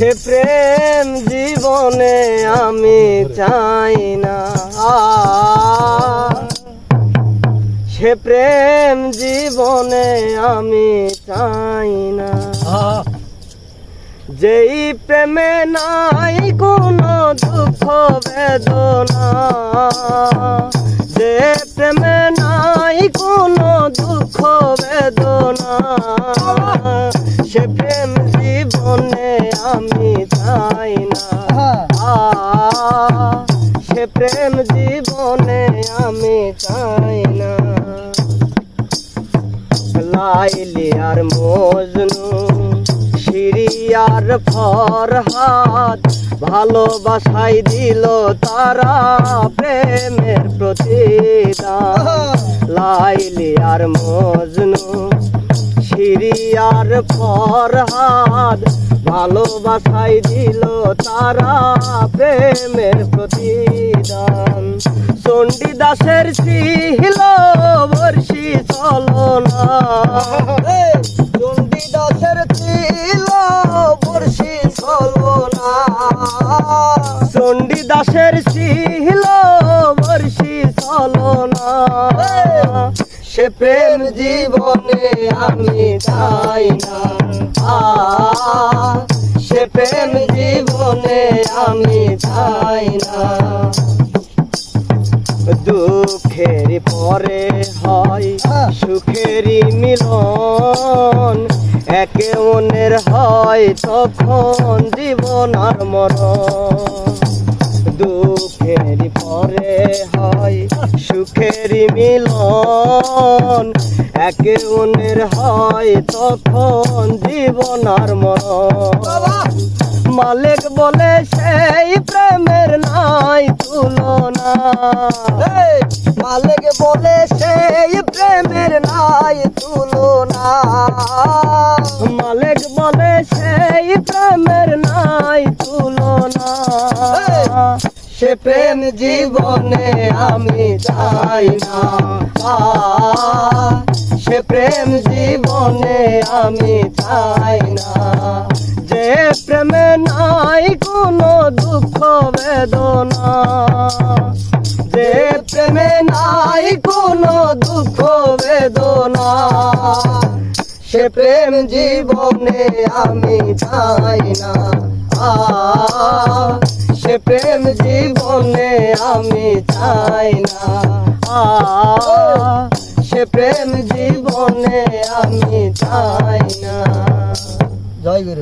সে প্রেম জীবনে আমি চাই না। সে প্রেম জীবনে আমি চাই না। যেই প্রেমে নাই কোনো দুঃখ, বেদনা। সে প্রেম জীবনে আমি চাই না। লাইলি আর মজনু সিরিয়ার ফরহাদ, ভালোবাসাই দিল তারা প্রেমের প্রতিদান। লাইলি আর মজনু সিরিয়ার ফরহাদ ভালোবাসাই দিল তারা প্রেমের প্রতিদান। চণ্ডীদাসের ছিল বর্ষি চলনা চণ্ডীদাসের ছিল বর্ষি চলনা চণ্ডীদাসের ছিল বর্ষি চলনা সে প্রেম জীবনে আমি চাই না। আ, সে প্রেম জীবনে আমি চাই না। দুঃখের পরে হয় সুখেরই মিলন। একে অন্যের হয় তখন জীবন আর মরণ। দুঃখের পরে হয় সুখের মিলন একে অন্যের হয় তখন জীবন আর মরণ। মালিক বলে সেই প্রেমের নাই তুলনা। মালিক বলে সেই প্রেমের নাই তুলনা। মালিক বলে সেই প্রেমের সে প্রেম জীবনে আমি চাই না। সে প্রেম জীবনে আমি চাই না। যে প্রেমে নাই কোনো দুঃখ বেদনা। যে প্রেমে নাই কোনো দুঃখ বেদনা। সে প্রেম জীবনে আমি চাই না। আ, সে প্রেম জীবনে আমি চাই না। সে প্রেম জীবনে আমি চাই না। জয় গুরু।